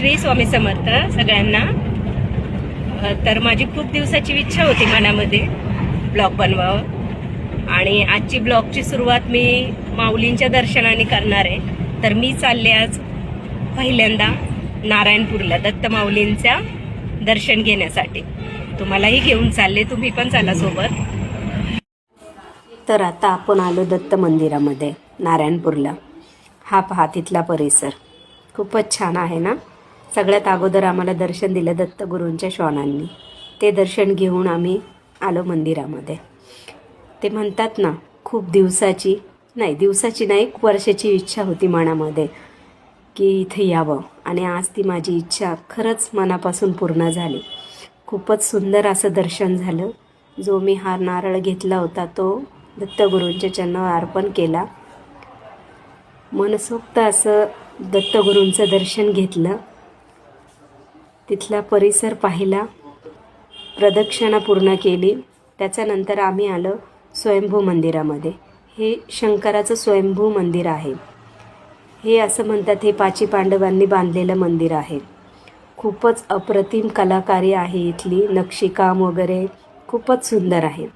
श्री स्वामी समर्थ सगळ्यांना. तर माझी खूप दिवसाची इच्छा होती मनामध्ये ब्लॉग बनवावं. आणि आजची ब्लॉगची सुरुवात मी माऊलींच्या दर्शनाने करणार आहे. तर मी चालले आज पहिल्यांदा नारायणपूरला दत्त माऊलींच्या दर्शन घेण्यासाठी. तुम्हालाही घेऊन चालले तुम्ही पण चाला सोबत. तर आता आपण आलो दत्त मंदिरामध्ये नारायणपूरला. हा पहा तिथला परिसर. खूपच छान आहे ना? सगळ्यात अगोदर आम्हाला दर्शन दिलं दत्तगुरूंच्या श्वानांनी. ते दर्शन घेऊन आम्ही आलो मंदिरामध्ये. ते म्हणतात ना खूप दिवसाची नाही दिवसाची नाही एक वर्षाची इच्छा होती मनामध्ये की इथे यावं. आणि आज ती माझी इच्छा खरंच मनापासून पूर्ण झाली. खूपच सुंदर असं दर्शन झालं. जो मी हा नारळ घेतला होता तो दत्तगुरूंच्या चरणावर अर्पण केला. मनसोक्त असं दत्तगुरूंचं दर्शन घेतलं. तिथला परिसर पाहिला. प्रदक्षिणा पूर्ण केली. त्याच्यानंतर आम्ही आलो स्वयंभू मंदिरामध्ये. हे शंकराचं स्वयंभू मंदिर आहे. हे असं म्हणतात हे पाची पांडवांनी बांधलेलं मंदिर आहे. खूपच अप्रतिम कलाकारी आहे इथली. नक्षीकाम वगैरे खूपच सुंदर आहे.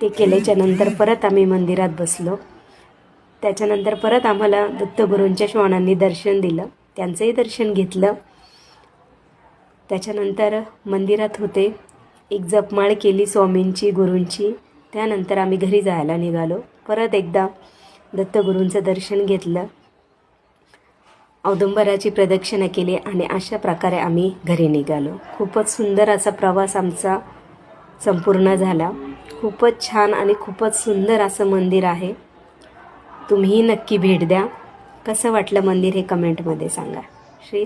ते केल्याच्यानंतर परत आम्ही मंदिरात बसलो. त्याच्यानंतर परत आम्हाला दत्तगुरूंच्या श्वानांनी दर्शन दिलं. त्यांचंही दर्शन घेतलं. त्याच्यानंतर मंदिरात होते. एक जपमाळ केली स्वामींची गुरूंची. त्यानंतर आम्ही घरी जायला निघालो. परत एकदा दत्तगुरूंचं दर्शन घेतलं. औदुंबराची प्रदक्षिणा केली आणि अशा प्रकारे आम्ही घरी निघालो. खूपच सुंदर असा प्रवास आमचा संपूर्ण झाला. खूपच छान आणि खूपच सुंदर असं मंदिर आहे. तुम्हीही नक्की भेट द्या. कसं वाटलं मंदिर हे कमेंटमध्ये सांगा. श्री